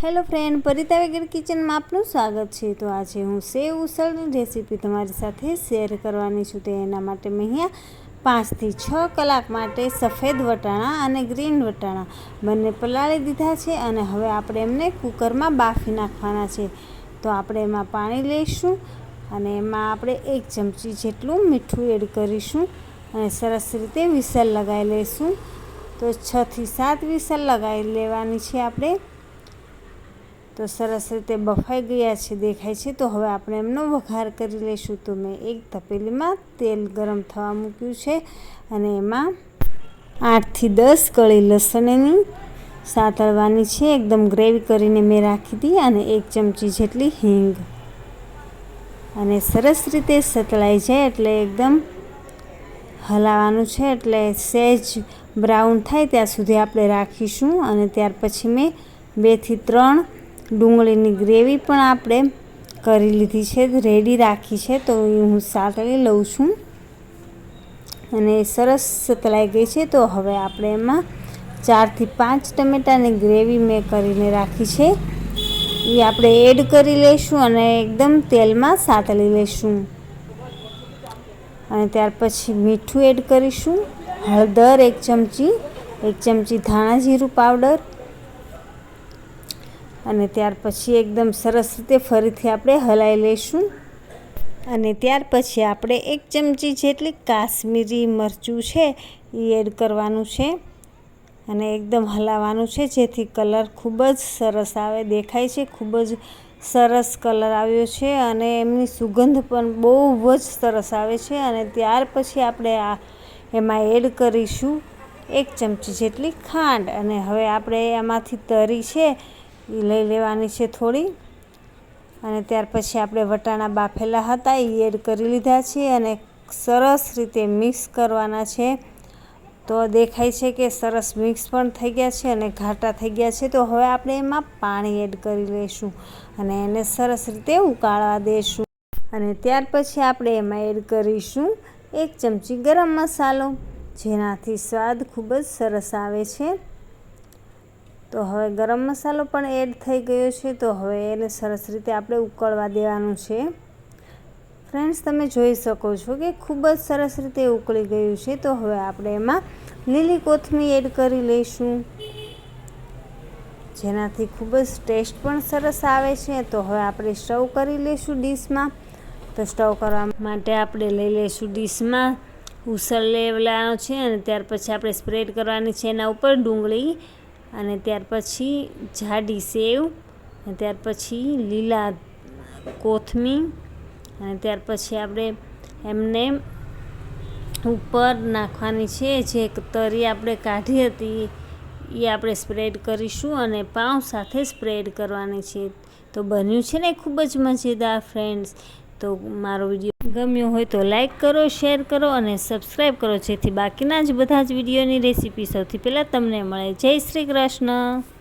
Hello friend, પરિતા વેગર કિચનમાં આપનું સ્વાગત છે. તો આજે હું સેવ ઉસળની રેસીપી તમારી સાથે શેર કરવાની છું. તો એના માટે મેં અહીંયા પાંચથી છ કલાક માટે સફેદ વટાણા અને ગ્રીન વટાણા બંને પલાળી દીધા છે અને હવે આપણે એમને કુકરમાં બાફી નાખવાના છે. તો આપણે એમાં પાણી લઈશું અને એમાં આપણે એક ચમચી જેટલું મીઠું એડ કરીશું અને સરસ રીતે વિસલ લગાવી લઈશું. તો છથી સાત વિસલ લગાવી લેવાની છે આપણે. તો સરસ રીતે બફાઈ ગયા છે, દેખાય છે. તો હવે આપણે એમનો વઘાર કરી લઈશું. તો મેં એક તપેલીમાં તેલ ગરમ થવા મૂક્યું છે અને એમાં આઠથી દસ કળી લસણની સાતળવાની છે. એકદમ ગ્રેવી કરીને મેં રાખી હતી અને એક ચમચી જેટલી હિંગ. અને સરસ રીતે સતળાઈ જાય એટલે એકદમ હલાવવાનું છે, એટલે સહેજ બ્રાઉન થાય ત્યાં સુધી આપણે રાખીશું. અને ત્યાર પછી મેં બેથી ત્રણ ડુંગળીની ગ્રેવી પણ આપણે કરી લીધી છે, રેડી રાખી છે, તો હું સાતળી લઉં છું. અને સરસ સતળાઈ ગઈ છે, તો હવે આપણે એમાં ચારથી પાંચ ટમેટાની ગ્રેવી મેં કરીને રાખી છે. એ આપણે એડ કરી લઈશું અને એકદમ તેલમાં સાતળી લઈશું. અને ત્યાર પછી મીઠું એડ કરીશું. હળદર એક ચમચી એક ચમચી ધાણા જીરું પાવડર અને ત્યાર પછી એકદમ સરસ રીતે ફરીથી આપણે હલાવી લઈશું. અને ત્યાર પછી આપણે એક ચમચી જેટલી કાશ્મીરી મરચું છે એ એડ કરવાનું છે. અને એકદમ હલાવવાનું છે, જેથી કલર ખૂબ જ સરસ આવે, દેખાય છે, ખૂબ જ સરસ કલર આવ્યો છે અને એમની સુગંધ પણ બહુ જ સરસ આવે છે. અને ત્યાર પછી આપણે આ એમાં એડ કરીશું એક ચમચી જેટલી ખાંડ. અને હવે આપણે એમાંથી તરી છે એ લઈ લેવાની છે થોડી. અને ત્યાર પછી આપણે વટાણા બાફેલા હતા એ એડ કરી લીધા છે અને સરસ રીતે મિક્સ કરવાના છે. તો દેખાય છે કે સરસ મિક્સ પણ થઈ ગયા છે અને ઘાટા થઈ ગયા છે. તો હવે આપણે એમાં પાણી એડ કરી લઈશું અને એને સરસ રીતે ઉકાળવા દઈશું અને ત્યાર પછી આપણે એમાં એડ કરીશું એક ચમચી ગરમ મસાલો, જેનાથી સ્વાદ ખૂબ જ સરસ આવે છે. તો હવે ગરમ મસાલો પણ એડ થઈ ગયો છે, તો હવે એને સરસ રીતે આપણે ઉકળવા દેવાનું છે. ફ્રેન્ડ્સ, તમે જોઈ શકો છો કે ખૂબ જ સરસ રીતે ઉકળી ગયું છે, તો હવે આપણે એમાં લીલી કોથમીર એડ કરી લઈશું. જેનાથી ખૂબ જ ટેસ્ટ પણ સરસ આવે છે, તો હવે આપણે સ્ટવ કરી લઈશું ડીશમાં. તો સ્ટવ કરવા માટે આપણે લઈ લઈશું ડીશમાં ઉસળ લેવાનો છે અને ત્યાર પછી આપણે સ્પ્રેડ કરવાની છે એના ઉપર ડુંગળી અને ત્યાર પછી જાડી સેવ, અને ત્યાર પછી લીલા કોથમીર, અને ત્યાર પછી આપણે એમને ઉપર નાખવાની છે, જે તરી આપણે કાઢી હતી, એ આપણે સ્પ્રેડ કરીશું અને પાઉં સાથે સ્પ્રેડ કરવાની છે. તો બન્યું છે ને ખૂબ જ મજેદાર, ફ્રેન્ડ્સ. તો મારો વીડિયો ગમ્યો હોય તો લાઈક કરો, શેર કરો અને સબસ્ક્રાઈબ કરો, જેથી બાકીના જ બધા જ વિડીયોની રેસીપી સૌથી પહેલાં તમને મળે. જય શ્રી કૃષ્ણ.